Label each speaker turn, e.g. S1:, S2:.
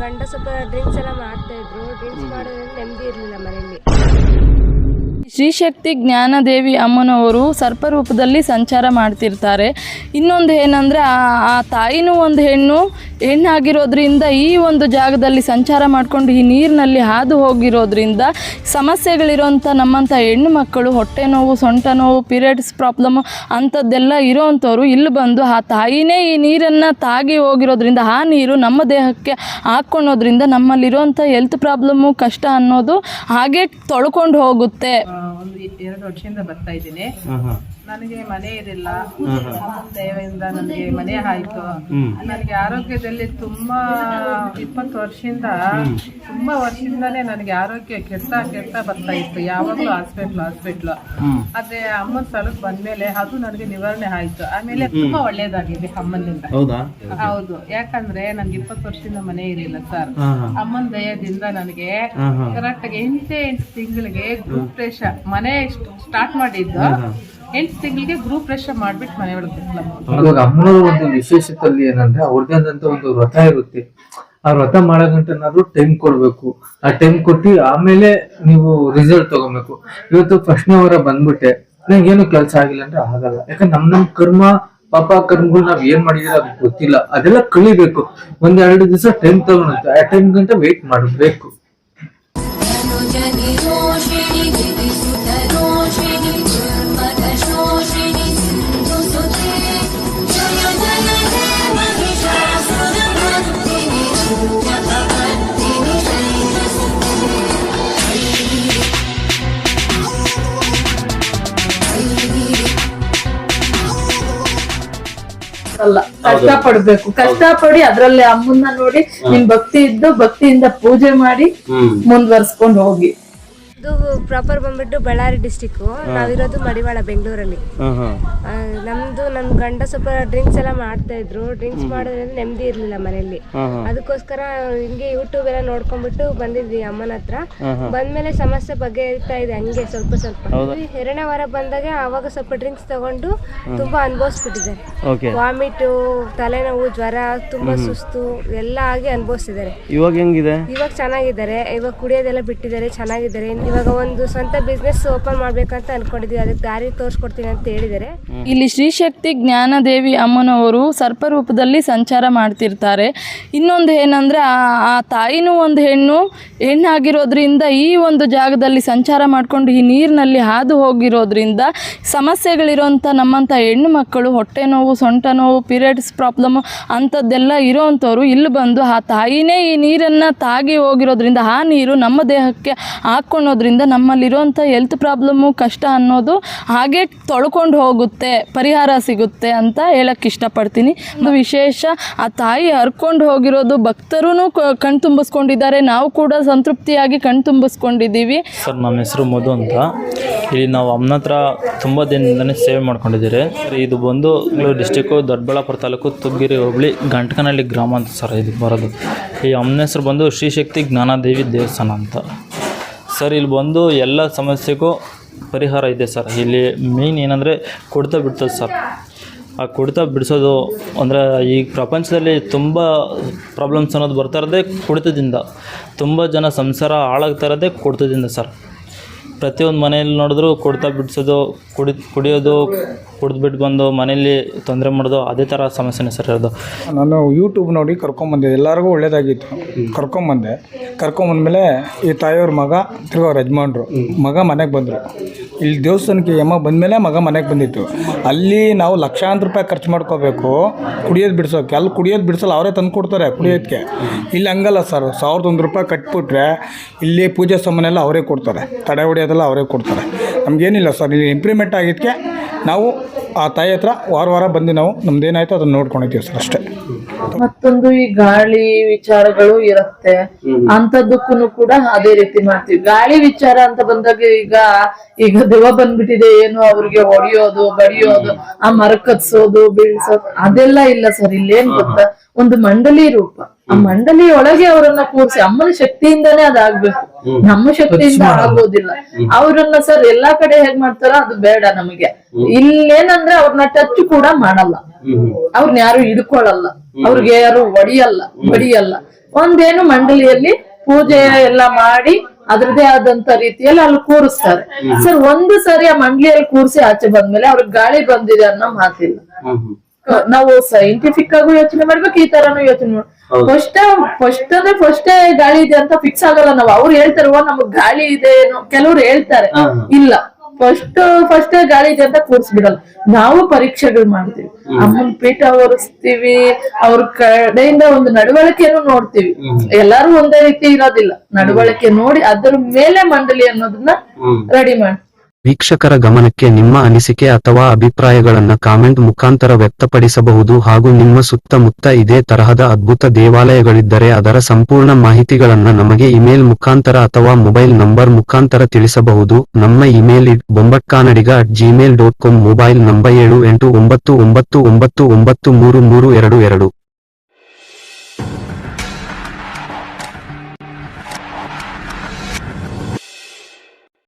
S1: ಗಂಡ ಸ್ವಲ್ಪ ಡ್ರಿಂಕ್ಸ್ ಎಲ್ಲ ಮಾಡ್ತಾ ಇದ್ರು. ಡ್ರಿಂಕ್ಸ್ ಮಾಡೋದ್ರಿಂದ ನೆಮ್ಮದಿ ಇರಲಿಲ್ಲ ಮನೆಯಲ್ಲಿ.
S2: ಶ್ರೀಶಕ್ತಿ ಜ್ಞಾನದೇವಿ ಅಮ್ಮನವರು ಸರ್ಪರೂಪದಲ್ಲಿ ಸಂಚಾರ ಮಾಡ್ತಿರ್ತಾರೆ. ಇನ್ನೊಂದು ಏನಂದರೆ, ಆ ತಾಯಿನೂ ಒಂದು ಹೆಣ್ಣು, ಹೆಣ್ಣಾಗಿರೋದ್ರಿಂದ ಈ ಒಂದು ಜಾಗದಲ್ಲಿ ಸಂಚಾರ ಮಾಡಿಕೊಂಡು ಈ ನೀರಿನಲ್ಲಿ ಹಾದು ಹೋಗಿರೋದ್ರಿಂದ ಸಮಸ್ಯೆಗಳಿರೋಂಥ ನಮ್ಮಂಥ ಹೆಣ್ಣು ಮಕ್ಕಳು, ಹೊಟ್ಟೆ ನೋವು, ಸೊಂಟ ನೋವು, ಪೀರಿಯಡ್ಸ್ ಪ್ರಾಬ್ಲಮ್ ಅಂಥದ್ದೆಲ್ಲ ಇರೋವಂಥವ್ರು ಇಲ್ಲಿ ಬಂದು ಆ ತಾಯಿನೇ ಈ ನೀರನ್ನು ತಾಗಿ ಹೋಗಿರೋದ್ರಿಂದ, ಆ ನೀರು ನಮ್ಮ ದೇಹಕ್ಕೆ ಹಾಕ್ಕೊಳೋದ್ರಿಂದ ನಮ್ಮಲ್ಲಿರೋಂಥ ಹೆಲ್ತ್ ಪ್ರಾಬ್ಲಮ್ಮು, ಕಷ್ಟ ಅನ್ನೋದು ಹಾಗೆ ತೊಳ್ಕೊಂಡು ಹೋಗುತ್ತೆ.
S3: ಒಂದು ಎರಡು ವರ್ಷದಿಂದ ಬರ್ತಾ ಇದ್ದೀನಿ. ನನಗೆ ಮನೆ ಇರಲಿಲ್ಲ. ಅಮ್ಮನ ದಯವಿಂದ ನನಗೆ ಮನೆ ಆಯ್ತು. ನನಗೆ ಆರೋಗ್ಯದಲ್ಲಿ ತುಂಬಾ ಇಪ್ಪತ್ತು ವರ್ಷದಿಂದ ತುಂಬಾ ವರ್ಷದಿಂದಾನೇ ನನಗೆ ಆರೋಗ್ಯ ಕೆಡ್ತಾ ಕೆಡ್ತಾ ಬರ್ತಾ ಇತ್ತು. ಯಾವಾಗಲೂ ಹಾಸ್ಪಿಟ್ಲ್ ಹಾಸ್ಪಿಟ್ಲ್ ಆದ್ರೆ ಅಮ್ಮನ ಸ್ಥಳಕ್ಕೆ ಬಂದ್ಮೇಲೆ ಅದು ನನಗೆ ನಿವಾರಣೆ ಆಯ್ತು. ಆಮೇಲೆ ತುಂಬಾ ಒಳ್ಳೇದಾಗಿದೆ ಅಮ್ಮನಿಂದ.
S4: ಹೌದಾ?
S3: ಯಾಕಂದ್ರೆ ನನ್ಗೆ ಇಪ್ಪತ್ತು ವರ್ಷದಿಂದ ಮನೆ ಇರಲಿಲ್ಲ ಸರ್. ಅಮ್ಮನ ದಯದಿಂದ ನನಗೆ ಕರೆಕ್ಟ್ ಆಗಿ ಎಂಟೇ ಎಂಟು ತಿಂಗಳಿಗೆ ಗ್ರೂಪ್ ಪ್ರೆಷರ್ ಮನೆ ಸ್ಟಾರ್ಟ್ ಮಾಡಿದ್ದು. ಎಂಟು ತಿಂಗಳಿಗೆ ಗ್ರೂಪ್ ಪ್ರೆಷರ್ ಮಾಡ್ಬಿಟ್ಟು ಮನೆ ಒಳಗೆ
S4: ಇವಾಗ ಅಮ್ಮನವ್ರ ಒಂದು ವಿಶೇಷತೆಯಲ್ಲಿ ಏನಂದ್ರೆ ಅವ್ರದೇ ಆದಂತ ಒಂದು ವ್ರತ ಇರುತ್ತೆ. ಆ ವ್ರತ ಮಾಡೋ ಗಂಟೆ ಏನಾದ್ರು ಟೈಮ್ ಕೊಡ್ಬೇಕು. ಆ ಟೈಮ್ ಕೊಟ್ಟು ಆಮೇಲೆ ನೀವು ರಿಸಲ್ಟ್ ತಗೋಬೇಕು. ಇವತ್ತು ಪ್ರಶ್ನೆ ವಾರ ಬಂದ್ಬಿಟ್ಟೆ. ಏನು ಕೆಲಸ ಆಗಿಲ್ಲ ಅಂದ್ರೆ ಆಗಲ್ಲ. ಯಾಕಂದ್ರೆ ನಮ್ ನಮ್ ಕರ್ಮ, ಪಾಪ ಕರ್ಮಗಳು ನಾವ್ ಏನ್ ಮಾಡಿದ್ರೆ ಅದು ಗೊತ್ತಿಲ್ಲ. ಅದೆಲ್ಲ ಕಳಿಬೇಕು ಒಂದೆರಡು ದಿವಸ ಟೈಮ್ ತಗೊಂಡು ಆ ಟೈಮ್ ಗಂಟೆ ವೇಟ್ ಮಾಡಬೇಕು
S2: ಅಲ್ಲ. ಕಷ್ಟ ಪಡ್ಬೇಕು ಕಷ್ಟ ಪಡಿ ಅದ್ರಲ್ಲಿ ಅಮ್ಮನ್ನ ನೋಡಿ ನಿಮ್ ಭಕ್ತಿ ಇದ್ದು ಭಕ್ತಿಯಿಂದ ಪೂಜೆ ಮಾಡಿ ಮುಂದುವರ್ಸ್ಕೊಂಡು ಹೋಗಿ.
S1: ಇದು ಪ್ರಾಪರ್ ಬಂದ್ಬಿಟ್ಟು ಬಳ್ಳಾರಿ ಡಿಸ್ಟಿಕ್ಕು ನಾವಿರೋದು ಮಡಿವಾಳ ಬೆಂಗಳೂರಲ್ಲಿ. ಆ, ನಮ್ದು ನಮ್ ಗಂಡ ಸ್ವಲ್ಪ ಡ್ರಿಂಕ್ಸ್ ಎಲ್ಲ ಮಾಡ್ತಾ ಇದ್ರು. ಡ್ರಿಂಕ್ಸ್ ಮಾಡೋದ್ರಿಂದ ನೆಮ್ಮದಿ ಇರ್ಲಿಲ್ಲ ಮನೆಯಲ್ಲಿ. ಅದಕ್ಕೋಸ್ಕರ ಹಿಂಗೆ ಯೂಟ್ಯೂಬ್ ಎಲ್ಲ ನೋಡ್ಕೊಂಡ್ಬಿಟ್ಟು ಬಂದಿದ್ವಿ ಅಮ್ಮನ ಹತ್ರ. ಬಂದ್ಮೇಲೆ ಸಮಸ್ಯೆ ಬಗೆಹರಿತಾ ಇದೆ ಹಂಗೆ ಸ್ವಲ್ಪ ಸ್ವಲ್ಪ. ಈ ಎರಡನೇ ವಾರ ಬಂದಾಗ ಅವಾಗ ಸ್ವಲ್ಪ ಡ್ರಿಂಕ್ಸ್ ತಗೊಂಡು ತುಂಬಾ ಅನ್ಭವಿಸ್ಬಿಟ್ಟಿದ್ದಾರೆ. ವಾಮಿಟು ತಲೆನೋವು ಜ್ವರ ತುಂಬಾ ಸುಸ್ತು ಎಲ್ಲ ಆಗಿ ಅನುಭವಿಸಿದ್ದಾರೆ
S4: ಇವಾಗ ಹೆಂಗಿದೆ?
S1: ಇವಾಗ ಚೆನ್ನಾಗಿದ್ದಾರೆ. ಇವಾಗ ಕುಡಿಯೋದೆಲ್ಲ ಬಿಟ್ಟಿದ್ದಾರೆ ಚೆನ್ನಾಗಿದ್ದಾರೆ. ಇವಾಗ ಒಂದು ಸ್ವಂತ ಬಿಸ್ನೆಸ್ ಓಪನ್ ಮಾಡ್ಬೇಕಂತ ಅನ್ಕೊಂಡಿದೀವಿ. ಅದಕ್ಕೆ ದಾರಿ ತೋರಿಸ್ಕೊಡ್ತೀನಿ ಅಂತ ಹೇಳಿದರೆ.
S2: ಇಲ್ಲಿ ಶ್ರೀಶಕ್ತಿ ಜ್ಞಾನದೇವಿ ಅಮ್ಮನವರು ಸರ್ಪರೂಪದಲ್ಲಿ ಸಂಚಾರ ಮಾಡ್ತಿರ್ತಾರೆ. ಇನ್ನೊಂದು ಏನಂದರೆ ಆ ತಾಯಿನೂ ಒಂದು ಹೆಣ್ಣು, ಹೆಣ್ಣಾಗಿರೋದ್ರಿಂದ ಈ ಒಂದು ಜಾಗದಲ್ಲಿ ಸಂಚಾರ ಮಾಡಿಕೊಂಡು ಈ ನೀರಿನಲ್ಲಿ ಹಾದು ಹೋಗಿರೋದ್ರಿಂದ ಸಮಸ್ಯೆಗಳಿರೋಂಥ ನಮ್ಮಂಥ ಹೆಣ್ಣು ಮಕ್ಕಳು, ಹೊಟ್ಟೆ ನೋವು, ಸೊಂಟ ನೋವು ಪೀರಿಯಡ್ಸ್ ಪ್ರಾಬ್ಲಮ್ ಅಂಥದ್ದೆಲ್ಲ ಇರೋವಂಥವ್ರು ಇಲ್ಲಿ ಬಂದು ಆ ತಾಯಿನೇ ಈ ನೀರನ್ನು ತಾಗಿ ಹೋಗಿರೋದ್ರಿಂದ ಆ ನೀರು ನಮ್ಮ ದೇಹಕ್ಕೆ ಹಾಕ್ಕೊಳೋದ್ರಿಂದ ನಮ್ಮಲ್ಲಿರೋಂಥ ಹೆಲ್ತ್ ಪ್ರಾಬ್ಲಮ್ಮು ಕಷ್ಟ ಅನ್ನೋದು ಹಾಗೆ ತೊಳ್ಕೊಂಡು ಹೋಗುತ್ತೆ, ಪರಿಹಾರ ಸಿಗುತ್ತೆ ಅಂತ ಹೇಳಕ್ಕೆ ಇಷ್ಟಪಡ್ತೀನಿ. ಒಂದು ವಿಶೇಷ, ಆ ತಾಯಿ ಹರ್ಕೊಂಡು ಹೋಗಿರೋದು ಭಕ್ತರೂ ಕಣ್ ತುಂಬಿಸ್ಕೊಂಡಿದ್ದಾರೆ, ನಾವು ಕೂಡ ಸಂತೃಪ್ತಿಯಾಗಿ ಕಣ್ ತುಂಬಿಸ್ಕೊಂಡಿದ್ದೀವಿ.
S5: ಸರ್, ನಮ್ಮ ಹೆಸರು ಮಧು ಅಂತ. ಇಲ್ಲಿ ನಾವು ಅಮ್ಮನ ಹತ್ರ ತುಂಬ ದಿನದಿಂದನೇ ಸೇವೆ ಮಾಡ್ಕೊಂಡಿದ್ದೀರಿ. ಇದು ಬಂದು ಡಿಸ್ಟಿಕ್ಕು ದೊಡ್ಡಬಳ್ಳಾಪುರ ತಾಲೂಕು ತುಗ್ಗಿರಿ ಹೋಬಳಿ, ಗಂಟಕನಹಳ್ಳಿ ಗ್ರಾಮ ಅಂತ ಸರ್, ಇದು ಬರೋದು. ಈ ಅಮ್ಮನ ಹೆಸರು ಬಂದು ಶ್ರೀಶಕ್ತಿ ಜ್ಞಾನದೇವಿ ದೇವಸ್ಥಾನ ಅಂತ. ಸರ್, ಇಲ್ಲಿ ಬಂದು ಎಲ್ಲ ಸಮಸ್ಯೆಗೂ ಪರಿಹಾರ ಇದೆ ಸರ್. ಇಲ್ಲಿ ಮೇಯ್ನ್ ಏನಂದರೆ ಕುಡಿತ ಬಿಡ್ತದೆ ಸರ್. ಆ ಕುಡಿತ ಬಿಡಿಸೋದು ಅಂದರೆ ಈ ಪ್ರಪಂಚದಲ್ಲಿ ತುಂಬ ಪ್ರಾಬ್ಲಮ್ಸ್ ಅನ್ನೋದು ಬರ್ತಾ ಇರೋದೇ ಕುಡಿತದಿಂದ. ತುಂಬ ಜನ ಸಂಸಾರ ಹಾಳಾಗ್ತಾ ಇರೋದೇ ಕುಡಿತದಿಂದ ಸರ್. ಪ್ರತಿಯೊಂದು ಮನೆಯಲ್ಲಿ ನೋಡಿದ್ರು ಕುಡ್ತಾ ಬಿಡಿಸೋದು ಕುಡಿ ಕುಡಿಯೋದು ಕುಡಿದ್ಬಿಟ್ಟು ಬಂದು ಮನೆಯಲ್ಲಿ ತೊಂದರೆ ಮಾಡೋದು ಅದೇ ಥರ ಸಮಸ್ಯೆನೇ ಸರ್ ಇರೋದು.
S6: ನಾನು ಯೂಟ್ಯೂಬ್ ನೋಡಿ ಕರ್ಕೊಂಬಂದೆ ಎಲ್ಲರಿಗೂ ಒಳ್ಳೇದಾಗಿತ್ತು. ಕರ್ಕೊಂಬಂದೆ. ಕರ್ಕೊಂಬಂದ್ಮೇಲೆ ಈ ತಾಯಿಯವ್ರ ಮಗ ತಿರ್ಗಾ ಅವ್ರ ಯಜಮಾನ್ರು ಮಗ ಮನೆಗೆ ಬಂದರು. ಇಲ್ಲಿ ದೇವಸ್ಥಾನಕ್ಕೆ ಯಮ ಬಂದಮೇಲೆ ಮಗ ಮನೆಗೆ ಬಂದಿತ್ತು. ಅಲ್ಲಿ ನಾವು ಲಕ್ಷಾಂತರ ರೂಪಾಯಿ ಖರ್ಚು ಮಾಡ್ಕೋಬೇಕು. ಕುಡಿಯೋದು ಬಿಡಿಸೋಕೆ. ಅಲ್ಲಿ ಕುಡಿಯೋದು ಬಿಡಿಸಲ್ಲ, ಅವರೇ ತಂದು ಕೊಡ್ತಾರೆ ಕುಡಿಯೋದಕ್ಕೆ. ಇಲ್ಲಿ ಹಂಗಲ್ಲ ಸರ್. ಸಾವಿರದ ಒಂದು ರೂಪಾಯಿ ಕಟ್ಬಿಟ್ರೆ ಇಲ್ಲಿ ಪೂಜೆ ಸಾಮಾನೆಲ್ಲ ಅವರೇ ಕೊಡ್ತಾರೆ. ತಡೆ ಹೊಡೆಯೋದೆಲ್ಲ ಅವರೇ ಕೊಡ್ತಾರೆ. ನಮಗೇನಿಲ್ಲ ಸರ್. ಇಲ್ಲಿ ಇಂಪ್ರೂವ್ಮೆಂಟ್ ಆಗಿದ್ದಕ್ಕೆ ನಾವು ಆ ತಾಯಿ ಹತ್ರ ವಾರ ವಾರ ಬಂದು ನಾವು ನಮ್ದೇನಾಯ್ತು ಅದನ್ನ ನೋಡ್ಕೊಂಡಿದ್ದೀವಿ ಸರ್ ಅಷ್ಟೇ.
S2: ಮತ್ತೊಂದು ಈ ಗಾಳಿ ವಿಚಾರಗಳು ಇರುತ್ತೆ. ಅಂತದಕ್ಕೂ ಕೂಡ ಅದೇ ರೀತಿ ಮಾಡ್ತೀವಿ. ಗಾಳಿ ವಿಚಾರ ಅಂತ ಬಂದಾಗ ಈಗ ಈಗ ದೆವ್ವ ಬಂದ್ಬಿಟ್ಟಿದೆ ಏನು ಅವ್ರಿಗೆ ಹೊಡಿಯೋದು ಬಡಿಯೋದು ಆ ಮರ ಕತ್ಸೋದು ಬೀಳ್ಸೋದು ಅದೆಲ್ಲ ಇಲ್ಲ ಸರ್. ಇಲ್ಲೇನ್ ಗೊತ್ತ? ಒಂದು ಮಂಡಲಿ ರೂಪ. ಆ ಮಂಡಲಿ ಒಳಗೆ ಅವರನ್ನ ಕೂರಿಸಿ ಅಮ್ಮನ ಶಕ್ತಿಯಿಂದಾನೇ ಅದಾಗ್ಬೇಕು. ನಮ್ಮ ಶಕ್ತಿಯಿಂದ ಆಗೋದಿಲ್ಲ. ಅವ್ರನ್ನ ಸರ್ ಎಲ್ಲಾ ಕಡೆ ಹೇಗ್ ಮಾಡ್ತಾರ ಅದು ಬೇಡ ನಮಗೆ. ಇಲ್ಲೇನಂದ್ರೆ ಅವ್ರನ್ನ ಟಚ್ ಕೂಡ ಮಾಡಲ್ಲ. ಅವ್ರನ್ನ ಯಾರು ಹಿಡ್ಕೊಳಲ್ಲ. ಅವ್ರಿಗೆ ಯಾರು ಒಡಿಯಲ್ಲ ಒಡಿಯಲ್ಲ
S7: ಒಂದೇನು ಮಂಡಳಿಯಲ್ಲಿ ಪೂಜೆ ಎಲ್ಲ ಮಾಡಿ ಅದ್ರದೇ ಆದಂತ ರೀತಿಯಲ್ಲಿ ಅಲ್ಲಿ ಕೂರಿಸ್ತಾರೆ. ಸರ್ ಒಂದು ಸಾರಿ ಆ ಮಂಡಳಿಯಲ್ಲಿ ಕೂರಿಸಿ ಆಚೆ ಬಂದ್ಮೇಲೆ ಅವ್ರಿಗೆ ಗಾಳಿ ಬಂದಿದೆ ಅನ್ನೋ ಮಾತಿಲ್ಲ. ನಾವು ಸೈಂಟಿಫಿಕ್ ಆಗು ಯೋಚನೆ ಮಾಡ್ಬೇಕು ಈ ತರನು ಯೋಚನೆ ಮಾಡ್ಬೇಕು ಫಸ್ಟ್ ಫಸ್ಟ್ ಅಂದ್ರೆ ಫಸ್ಟ್ ಗಾಳಿ ಇದೆ ಅಂತ ಫಿಕ್ಸ್ ಆಗಲ್ಲ ನಾವು. ಅವ್ರು ಹೇಳ್ತಾರೆ "ಓ, ನಮಗ್ ಗಾಳಿ ಇದೆ ಕೆಲವ್ರು ಹೇಳ್ತಾರೆ. ಇಲ್ಲ. ಫಸ್ಟ್ ಫಸ್ಟ್ ಗಾಳಿ ಇದೆ ಅಂತ ಕೂರ್ಸ್ಬಿಡಲ್ಲ. ನಾವು ಪರೀಕ್ಷೆಗಳು ಮಾಡ್ತೀವಿ. ಅಮ್ಮನ್ ಪೀಠ ಒರೆಸ್ತೀವಿ ಅವ್ರ ಕಡೆಯಿಂದ ಒಂದು ನಡವಳಿಕೆಯನ್ನು ನೋಡ್ತೀವಿ. ಎಲ್ಲಾರು ಒಂದೇ ರೀತಿ ಇರೋದಿಲ್ಲ. ನಡವಳಿಕೆ ನೋಡಿ ಅದ್ರ ಮೇಲೆ ಮಂಡಳಿ ಅನ್ನೋದನ್ನ ರೆಡಿ ಮಾಡಿ
S8: ವೀಕ್ಷಕರ ಗಮನಕ್ಕೆ ನಿಮ್ಮ ಅನಿಸಿಕೆ ಅಥವಾ ಅಭಿಪ್ರಾಯಗಳನ್ನ ಕಾಮೆಂಟ್ ಮುಖಾಂತರ ವ್ಯಕ್ತಪಡಿಸಬಹುದು ಹಾಗೂ ನಿಮ್ಮ ಸುತ್ತಮುತ್ತ ಇದೇ ತರಹದ ಅದ್ಭುತ ದೇವಾಲಯಗಳಿದ್ದರೆ ಅದರ ಸಂಪೂರ್ಣ ಮಾಹಿತಿಗಳನ್ನ ನಮಗೆ ಇಮೇಲ್ ಮುಖಾಂತರ ಅಥವಾ ಮೊಬೈಲ್ ನಂಬರ್ ಮುಖಾಂತರ ತಿಳಿಸಬಹುದು. ನಮ್ಮ email Bombatkannadiga at Gmail dot com mobile number ಏಳು ಎಂಟು ಒಂಬತ್ತು ಒಂಬತ್ತು ಒಂಬತ್ತು ಒಂಬತ್ತು ಮೂರು ಮೂರು ಎರಡು ಎರಡು.